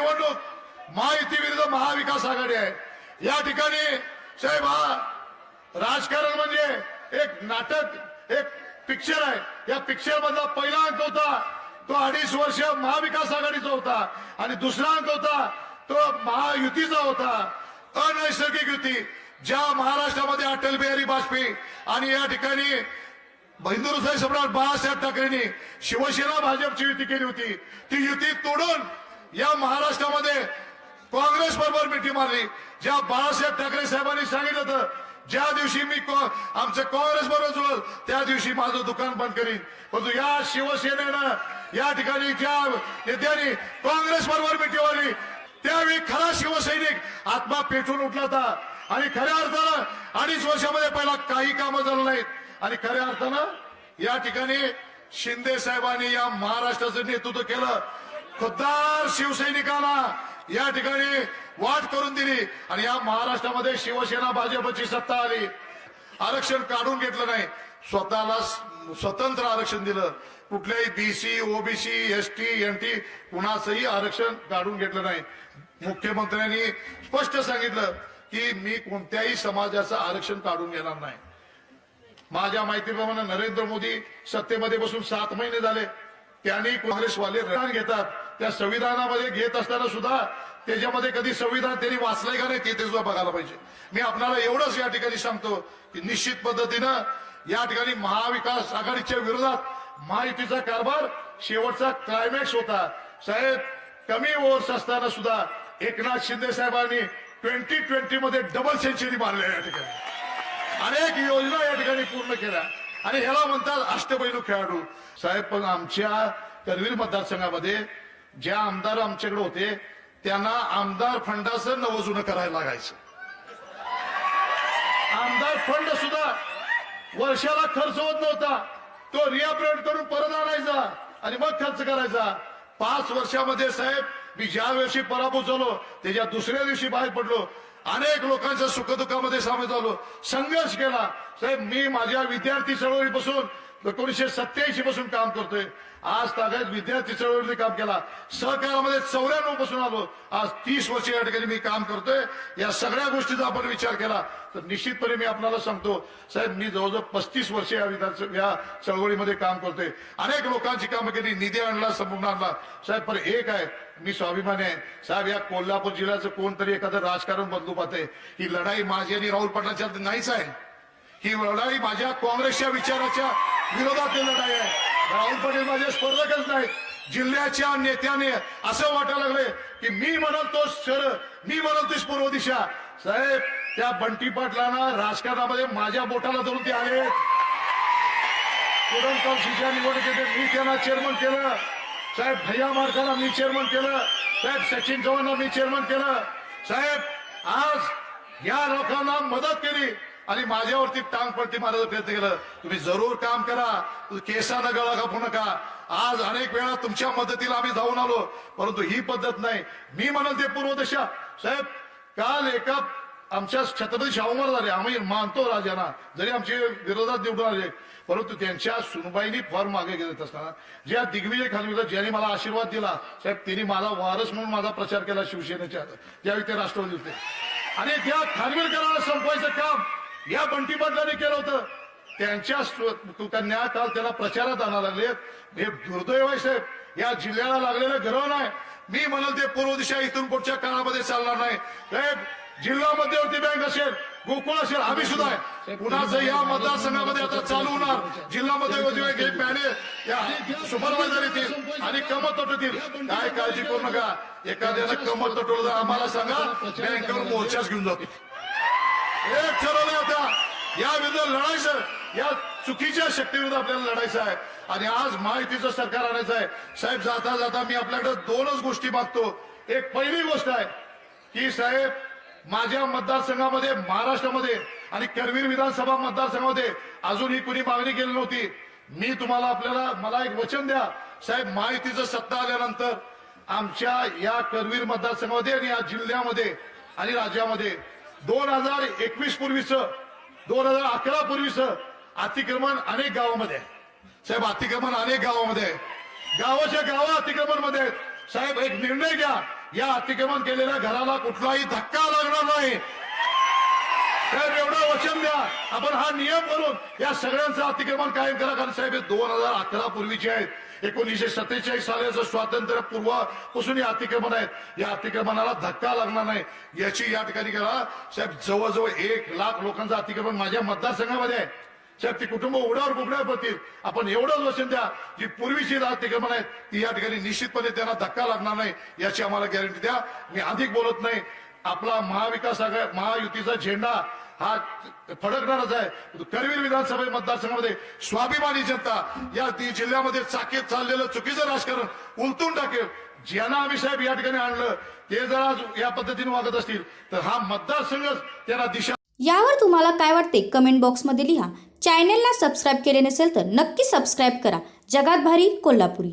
निवडणूक महायुती विरुद्ध महाविकास आघाडी आहे. या ठिकाणी साहेब हा राजकारण म्हणजे एक नाटक एक पिक्चर आहे. या पिक्चर मधला पहिला अंक होता तो अडीच वर्ष महाविकास आघाडीचा होता. आणि दुसरा अंक होता तो महायुतीचा होता. अनैसर्गिक युती ज्या महाराष्ट्रामध्ये अटल बिहारी वाजपेयी आणि या ठिकाणी हिंदुस्थानी सम्राट बाळासाहेब ठाकरेंनी शिवसेना भाजपची युती केली होती. ती युती तोडून या महाराष्ट्रामध्ये काँग्रेस बरोबर मिठी मारली. ज्या बाळासाहेब ठाकरे साहेबांनी सांगितलं होतं ज्या दिवशी मी आमचं काँग्रेस बरोबर जुळल त्या दिवशी माझं दुकान बंद करीन. परंतु या शिवसेनेनं या ठिकाणी ज्या नेत्यांनी काँग्रेस बरोबर मिठी मारली त्यावेळी खरा शिवसैनिक आत्मा पेटून उठला होता. आणि खऱ्या अर्थानं अडीच वर्षामध्ये पहिला काही कामं झालं नाहीत. आणि खऱ्या अर्थानं या ठिकाणी शिंदे साहेबांनी या महाराष्ट्राचं नेतृत्व केलं. खुद्दार शिवसैनिकाला या ठिकाणी वाट करून दिली आणि या महाराष्ट्रामध्ये शिवसेना भाजपची सत्ता आली. आरक्षण काढून घेतलं नाही. स्वतःला स्वतंत्र आरक्षण दिलं. कुठल्याही BC OBC S T N T कुणाचंही आरक्षण काढून घेतलं नाही. मुख्यमंत्र्यांनी स्पष्ट सांगितलं की मी कोणत्याही समाजाचं आरक्षण काढून घेणार नाही. माझ्या माहितीप्रमाणे नरेंद्र मोदी सत्तेमध्ये बसून सात महिने झाले. त्यांनी काँग्रेसवाले रण घेतात. त्या संविधानामध्ये घेत असताना सुद्धा त्याच्यामध्ये कधी संविधान त्यांनी वाचलंय का नाही ते सुद्धा बघायला पाहिजे. मी आपल्याला एवढंच या ठिकाणी सांगतो की निश्चित पद्धतीनं या ठिकाणी महाविकास आघाडीच्या विरोधात महायुतीचा कारभार शेवटचा क्लायमॅक्स होता. साहेब कमी ओव्हर्स असताना सुद्धा एकनाथ शिंदे साहेबांनी ट्वेंटी ट्वेंटी मध्ये डबल सेंचुरी मारल्या या ठिकाणी. अनेक योजना या ठिकाणी पूर्ण केल्या. आणि ह्याला म्हणतात अष्टपैलू खेळाडू. साहेब पण आमच्या करवीर मतदारसंघामध्ये जे आमदार आमच्याकडे होते त्यांना आमदार फंडाचं नवजुनं करायला लागायचं. आमदार फंड सुद्धा वर्षाला खर्च होत नव्हता. तो रिअपरेट करून परत आणायचा आणि मग खर्च करायचा. पाच वर्षामध्ये साहेब मी ज्या दिवशी पराभूत झालो त्याच्या दुसऱ्या दिवशी बाहेर पडलो. अनेक लोकांच्या सुखदुःखामध्ये सामील झालो. संघर्ष केला. साहेब मी माझ्या विद्यार्थी चळवळीपासून एकोणीशे सत्याऐंशी पासून काम करतोय. आज ताब्यात विद्यार्थी चळवळीने काम केला. सहकारामध्ये चौऱ्याण्णवपासून आलो. आज तीस वर्ष या ठिकाणी मी काम करतोय. या सगळ्या गोष्टीचा आपण विचार केला. तर निश्चितपणे मी आपल्याला सांगतो साहेब मी जवळजवळ पस्तीस वर्ष या विधान या चळवळीमध्ये काम करतोय. अनेक लोकांची कामं केली निधी आणला संपूर्ण आणला. साहेब पण एक आहे मी स्वाभिमानी आहे. साहेब या कोल्हापूर जिल्ह्याचं कोणतरी एखादं राजकारण बदलू पाहते ही लढाई माझी आणि राहुल पाटलांच्या नाहीच आहे. ही लढाई माझ्या काँग्रेसच्या विचाराच्या विरोधातील लढाई आहे. राहुल पाटील माझे स्पर्धकच नाहीत. जिल्ह्याच्या नेत्याने असं वाटायला लागले की मी म्हणत तो शर मी म्हणत तोच पूर्व दिशा. साहेब त्या बंटी पाटलांना राजकारणामध्ये माझ्या बोटाला धरून ते आले. पुरण कौशीच्या निवडणुकीत मी त्यांना चेअरमन केलं. साहेब भैया मारकाला मी चेअरमन केलं. साहेब सचिन चव्हाणला मी चेअरमन केलं. साहेब आज या लोकांना मदत केली. आणि माझ्यावरती टांग पडती मारायचा प्रयत्न केलं. तुम्ही जरूर काम करा. केसानं गळा कापू नका. आज अनेक वेळा तुमच्या मदतीला आम्ही जाऊन आलो. परंतु ही पद्धत नाही. मी म्हणाल ते पूर्वदशा साहेब काल एका आमच्या छत्रपती शाहू महाराज आले आम्ही मानतो राजांना. जरी आमचे विरोधात निवडून आले. परंतु त्यांच्या सुनबाईनी फॉर्म मागे घेत असताना. ज्या दिग्विजय खानविलकर ज्यांनी मला आशीर्वाद दिला साहेब त्यांनी मला वारस म्हणून माझा प्रचार केला शिवसेनेच्या. ज्यावेळी ते राष्ट्रवादी होते. आणि त्या खानविलकरांना संपवायचं काम या बंटी केलं होतं. त्यांच्या स्व- कन्या काल त्याला प्रचारात आणा लागलेत हे दुर्दैव आहे साहेब. या जिल्ह्याला लागलेलं गर्व नाही मी म्हणाल ते पूर्व दिशा इथून पुढच्या काळामध्ये चालणार नाही. साहेब जिल्हा मध्यवर्ती बँक असेल गोकुळ असेल आम्ही सुद्धा आहे. कुणाचं या मतदारसंघामध्ये आता चालू होणार? जिल्हा मध्यवर्ती बँक हे पॅने या सुपरवायझर येतील आणि कमत तटतील काय काळजी करू नका. एखाद्याला कमत तटवलं आम्हाला सांगा बँकेवर मोर्चाच घेऊन जातो. एक ठरवलं होता या विरुद्ध लढायचं या चुकीच्या शक्तीविरुद्ध आपल्याला लढायचं आहे. आणि आज माहितीचं सरकार आणायचं आहे. साहेब जाता जाता मी आपल्याकडे दोनच गोष्टी मागतो. एक पहिली गोष्ट आहे की साहेब माझ्या मतदारसंघामध्ये महाराष्ट्रामध्ये आणि करवीर विधानसभा मतदारसंघामध्ये अजूनही कुणी मागणी केली नव्हती. मी तुम्हाला आपल्याला मला एक वचन द्या. साहेब माहितीचं सत्ता आल्यानंतर आमच्या या करवीर मतदारसंघामध्ये आणि या जिल्ह्यामध्ये आणि राज्यामध्ये दोन हजार एकवीस पूर्वीच दोन हजार अकरा पूर्वीच अतिक्रमण अनेक गावामध्ये आहे. साहेब अतिक्रमण अनेक गावामध्ये आहे. गावाच्या गावा अतिक्रमणमध्ये आहेत. साहेब एक निर्णय घ्या. या अतिक्रमण केलेल्या घराला कुठलाही धक्का लागणार नाही. साहेब एवढं वचन द्या. आपण हा नियम करून या सगळ्यांचं अतिक्रमण कायम करा. कारण साहेब हे दोन हजार अकरा पूर्वीचे आहेत. एकोणीसशे सत्तेचाळीस सालाचं स्वातंत्र्य पूर्वापासून हे अतिक्रमण आहेत या अतिक्रमणाला धक्का लागणार नाही. याची या ठिकाणी करा. साहेब जवळजवळ एक लाख लोकांचं अतिक्रमण माझ्या मतदारसंघामध्ये आहे. साहेब ती कुटुंब उडावर बुकड्या पडतील. आपण एवढंच वचन द्या जी पूर्वीची अतिक्रमण आहेत ती या ठिकाणी निश्चितपणे त्यांना धक्का लागणार नाही. याची आम्हाला गॅरंटी द्या. मी अधिक बोलत नाही. आपला महाविकास महायुतीचा झेंडा हा फडकणारच आहे. करवीर विधानसभा मतदारसंघामध्ये स्वाभिमानी जनता या ती जिल्ह्यामध्ये चाकीत चाललेलं चुकीचं राजकारण उलटून टाकेल. ज्यांना आम्ही साहेब या ठिकाणी आणलं ते जर आज या पद्धतीने वागत असतील तर हा मतदारसंघच त्यांना दिशा यावर तुम्हाला काय वाटते? कमेंट बॉक्समध्ये लिहा. चॅनेलला सबस्क्राईब केले नसेल तर नक्की सबस्क्राईब करा. जगात भारी कोल्हापुरी.